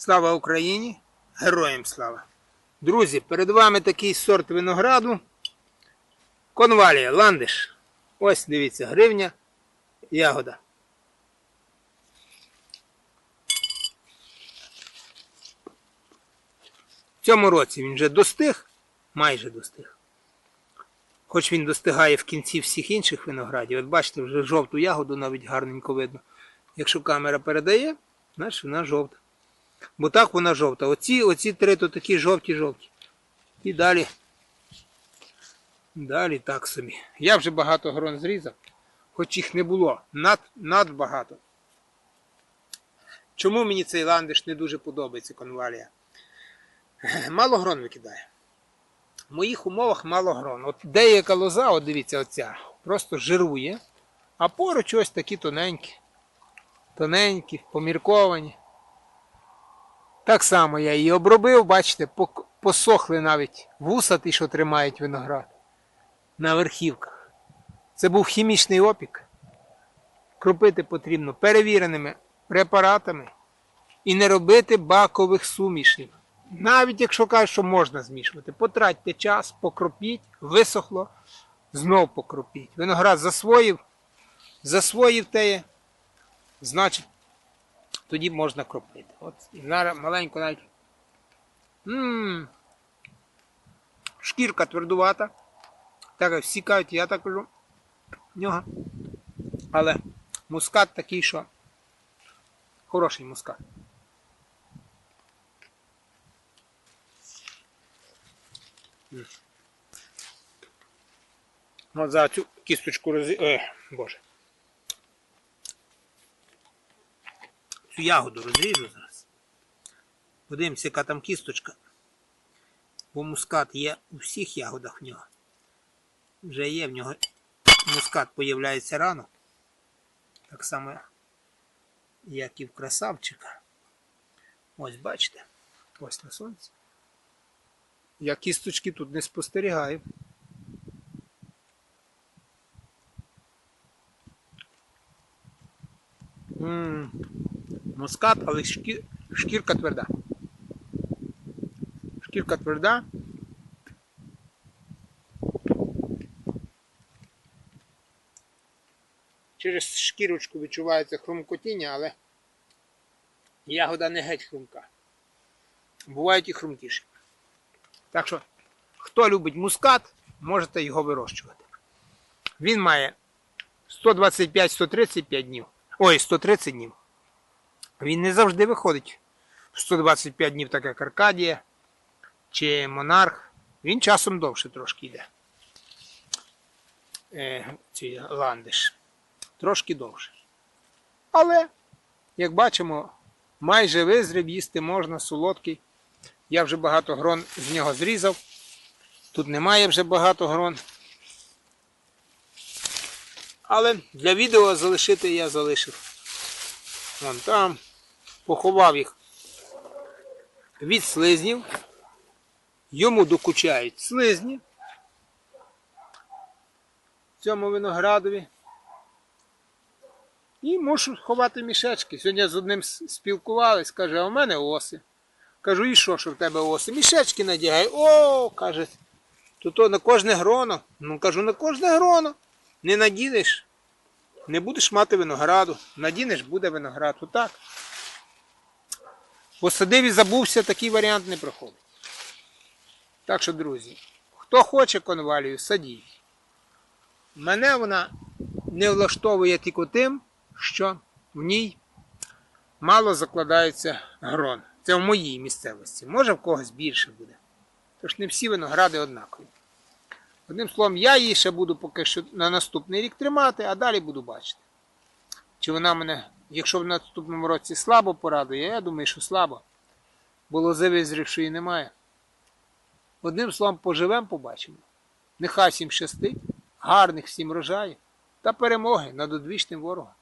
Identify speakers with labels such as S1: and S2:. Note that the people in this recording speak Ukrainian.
S1: Слава Україні! Героям слава! Друзі, перед вами такий сорт винограду. Конвалія, ландиш. Ось дивіться, гривня, ягода. В цьому році він вже достиг, майже достиг. Хоч він достигає в кінці всіх інших виноградів. От бачите, вже жовту ягоду навіть гарненько видно. Якщо камера передає, значить вона жовта. Бо так вона жовта. Оці, оці три то такі жовті-жовті. І далі. Далі так собі. Я вже багато грон зрізав, хоч їх не було. Над, надбагато. Чому мені цей ландиш не дуже подобається конвалія? Мало грон викидає. В моїх умовах мало грон. От деяка лоза, от дивіться, оця, просто жирує, а поруч ось такі тоненькі. Тоненькі, помірковані. Так само я її обробив, бачите, посохли навіть вуса ті, що тримають виноград на верхівках. Це був хімічний опік. Кропити потрібно перевіреними препаратами і не робити бакових сумішів. Навіть якщо кажуть, що можна змішувати, потратьте час, покропіть, висохло, знов покропіть. Виноград засвоїв, засвоїв теє, значить, тоді можна кропити. От зараз маленько навіть. м Шкірка твердувата. Так як всі кажуть, я так кажу. Нього. Але мускат такий, що хороший мускат. От за цю кісточку роз... Е, боже. Цю ягоду розріжу зараз. Подивимося, яка там кісточка. Бо мускат є у всіх ягодах в нього. Вже є в нього мускат появляється рано. Так само, як і в красавчика. Ось бачите. Ось на сонці. Я кісточки тут не спостерігаю. М, Мускат, але шкірка тверда. Шкірка тверда. Через шкірочку відчувається хрумкотіння, але ягода не геть хрумка. Бувають і хрумкіші. Так що, хто любить мускат, можете його вирощувати. Він має 125-135 днів. Ой, 130 днів. Він не завжди виходить в 125 днів, так як Аркадія чи Монарх. Він часом довше трошки йде. Е, ці ландиш. Трошки довше. Але, як бачимо, майже визріб їсти можна, солодкий. Я вже багато грон з нього зрізав. Тут немає вже багато грон. Але для відео залишити я залишив. Вон там. Поховав їх від слизнів. Йому докучають слизні. Цьому виноградові. І мушу ховати мішечки. Сьогодні з одним спілкувались, каже, а у мене оси. Кажу, і що, що в тебе оси? Мішечки надягай. О, каже, то то на кожне гроно. Ну кажу, на кожне гроно. Не надінеш, не будеш мати винограду. Надінеш, буде виноград. Отак. Посадив і забувся, такий варіант не проходить. Так що, друзі, хто хоче конвалію, садіть. Мене вона не влаштовує тільки тим, що в ній мало закладається грон. Це в моїй місцевості. Може в когось більше буде. Тож не всі виногради однакові. Одним словом, я її ще буду поки що на наступний рік тримати, а далі буду бачити. Чи вона мене, якщо в наступному році слабо порадує, я думаю, що слабо. Бо лози визрівшої немає. Одним словом, поживемо, побачимо. Нехай всім щастить, гарних всім рожаїв та перемоги над одвічним ворогом.